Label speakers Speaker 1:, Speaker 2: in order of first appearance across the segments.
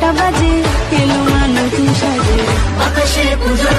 Speaker 1: ঘণ্টা বাজে এলো না সাজে।
Speaker 2: আকাশে পুজোর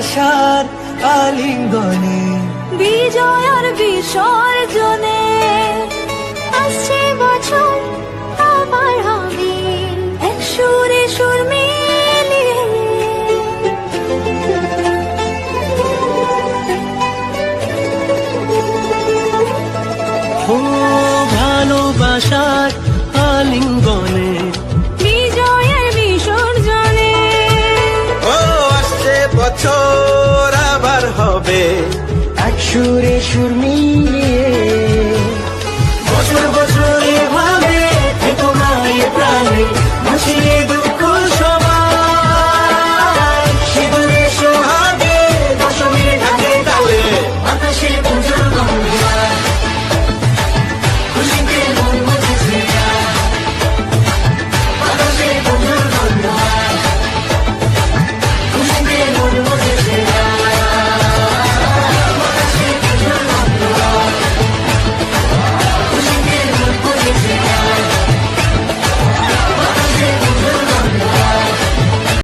Speaker 2: ভালোবাসার আলিঙ্গনে।
Speaker 1: বিজয় আর বিসর্জনে। আসছে বছর আবার হবে। এক সুরে সুর
Speaker 2: ভালোবাসার আলিঙ্গনে। সুরে সুর মিলিয়ে